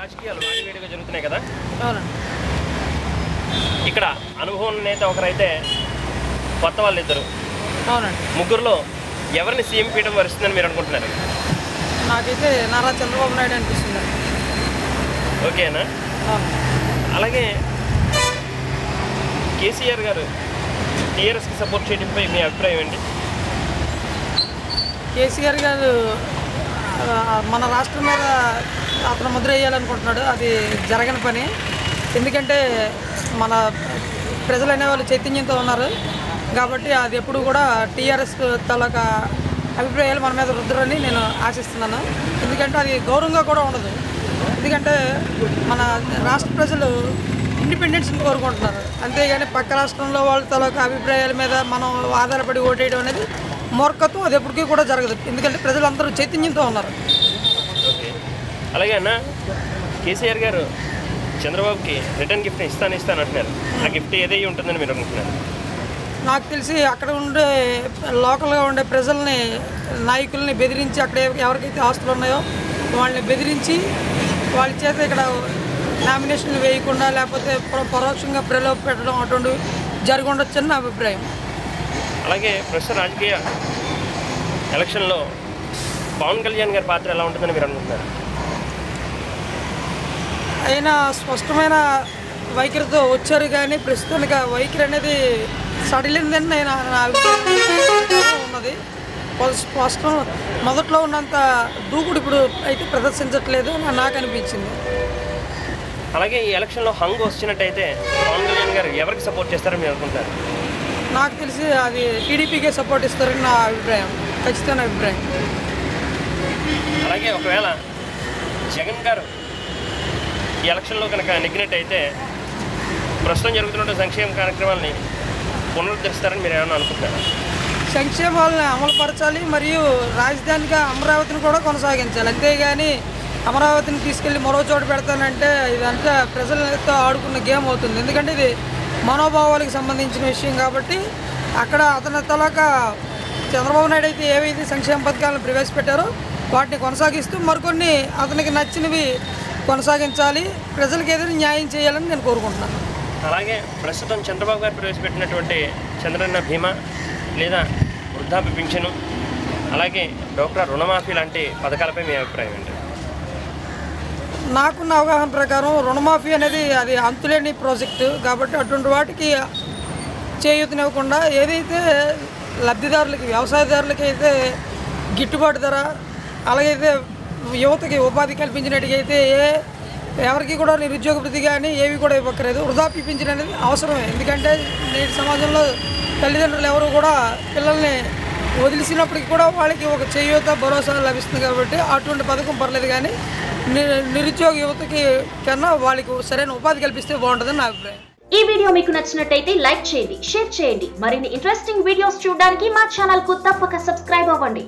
రాజకీయాలు వాడివేడిగా జరుగుతున్నాయి కదా? ఇక్కడ అనుభవం నేత ఒకరైతే కొత్త వాళ్ళు ఇద్దరు ముగ్గురులో ఎవరిని సీఎం పీఠం వరిస్తుందని మీరు అనుకుంటున్నారు? నాకైతే నారా చంద్రబాబు నాయుడు అనిపిస్తుంది. ఓకేనా? అలాగే కేసీఆర్ గారు టీఆర్ఎస్కి సపోర్ట్ చేయడంపై మీ అభిప్రాయం ఏంటి? కేసీఆర్ గారు మన రాష్ట్రం మీద అతను ముద్ర వేయాలనుకుంటున్నాడు. అది జరగని పని. ఎందుకంటే మన ప్రజలు అనేవాళ్ళు చైతన్యంతో ఉన్నారు. కాబట్టి అది ఎప్పుడు కూడా టీఆర్ఎస్ తాలూకా అభిప్రాయాలు మన మీద రుద్దరని నేను ఆశిస్తున్నాను. ఎందుకంటే అది గౌరవంగా కూడా ఉండదు. ఎందుకంటే మన రాష్ట్ర ప్రజలు ఇండిపెండెన్స్ని కోరుకుంటున్నారు. అంతేగాని పక్క రాష్ట్రంలో వాళ్ళ తాలూకా అభిప్రాయాల మీద మనం ఆధారపడి ఓటేయడం అనేది మూర్ఖత్వం. అది ఎప్పటికీ కూడా జరగదు. ఎందుకంటే ప్రజలందరూ చైతన్యంతో ఉన్నారు. అలాగే అన్న కేసీఆర్ గారు చంద్రబాబుకి రిటర్న్ గిఫ్ట్ ఇస్తాను ఇస్తాను అంటున్నారు. ఆ గిఫ్ట్ ఏదై ఉంటుందని మీరు అనుకుంటున్నారు? నాకు తెలిసి అక్కడ ఉండే లోకల్గా ఉండే ప్రజల్ని నాయకుల్ని బెదిరించి అక్కడ ఎవ- ఎవరికైతే ఆస్తులు ఉన్నాయో వాళ్ళని బెదిరించి వాళ్ళ చేత ఇక్కడ నామినేషన్లు వేయకుండా లేకపోతే పరో- పరోక్షంగా ప్రలోభ పెట్టడం అటువంటి జరిగి ఉండొచ్చని నా అభిప్రాయం. అలాగే ప్రస్తుత రాజకీయ ఎలక్షన్లో పవన్ కళ్యాణ్ గారి పాత్ర ఎలా ఉంటుందని మీరు అనుకుంటున్నారు? అయినా స్పష్టమైన వైఖరితో వచ్చారు కానీ ప్రస్తుతానికి ఆ వైఖరి అనేది సడిలిందని నేను ఉన్నది. స్పష్టం మొదట్లో ఉన్నంత దూకుడు ఇప్పుడు అయితే ప్రదర్శించట్లేదు అని నాకు అనిపించింది. అలాగే ఈ ఎలక్షన్లో హంగ్ వచ్చినట్టయితే పవన్ కళ్యాణ్ గారు ఎవరికి సపోర్ట్ చేస్తారని మీరు అనుకుంటున్నారు? నాకు తెలిసి అది టీడీపీకే సపోర్ట్ ఇస్తారని నా అభిప్రాయం. ఖచ్చితమైన అభిప్రాయం. అలాగే ఒకవేళ జగన్ గారు ఈ ఎలక్షన్లో కనుక నెగ్గినట్టయితే ప్రస్తుతం జరుగుతున్న సంక్షేమ కార్యక్రమాలని పునరుద్ధరిస్తారని మీరు ఏమైనా అనుకుంటున్నారా? సంక్షేమాలను అమలుపరచాలి మరియు రాజధానిగా అమరావతిని కూడా కొనసాగించాలి. అంతేగాని అమరావతిని తీసుకెళ్ళి మరో చోటు పెడతానంటే ఇదంతా ప్రజలతో ఆడుకున్న గేమ్ అవుతుంది. ఎందుకంటే ఇది మనోభావాలకు సంబంధించిన విషయం కాబట్టి అక్కడ అతని తలాక చంద్రబాబు నాయుడు అయితే ఏవైతే సంక్షేమ పథకాలను ప్రవేశపెట్టారో వాటిని కొనసాగిస్తూ మరికొన్ని అతనికి నచ్చినవి కొనసాగించాలి. ప్రజలకు ఏదైనా న్యాయం చేయాలని నేను కోరుకుంటున్నాను. అలాగే ప్రస్తుతం చంద్రబాబు గారు ప్రవేశపెట్టినటువంటి చంద్రన్న బీమా లేదా వృద్ధాప్య పింఛను అలాగే డోక్రా రుణమాఫీ లాంటి పథకాలపై మీ అభిప్రాయం ఏంటి? నాకున్న అవగాహన ప్రకారం రుణమాఫీ అనేది అది అంతులేని ప్రాజెక్టు కాబట్టి అటువంటి వాటికి చేయూతనివ్వకుండా ఏదైతే లబ్ధిదారులకి వ్యవసాయదారులకి అయితే గిట్టుబాటు ధర అలాగైతే యువతకి ఉపాధి కల్పించినట్టుగైతే ఏ ఎవరికి కూడా నిరుద్యోగ వృత్తి కానీ ఏవి కూడా ఇవ్వక్కర్లేదు. వృధాప్య పింఛన్ అనేది అవసరమే. ఎందుకంటే నేటి సమాజంలో తల్లిదండ్రులు ఎవరు కూడా పిల్లల్ని వదిలిసినప్పటికీ కూడా వాళ్ళకి ఒక చేయూత భరోసా లభిస్తుంది కాబట్టి అటువంటి పథకం పర్లేదు కానీ నిరుద్యోగ యువతకి కన్నా వాళ్ళకి సరైన ఉపాధి కల్పిస్తే బాగుంటుందని నా అభిప్రాయం. ఈ వీడియో మీకు నచ్చినట్టయితే లైక్ చేయండి షేర్ చేయండి. మరిన్ని ఇంట్రెస్టింగ్ వీడియోస్ చూడడానికి మా ఛానల్కు తప్పక సబ్స్క్రైబ్ అవ్వండి.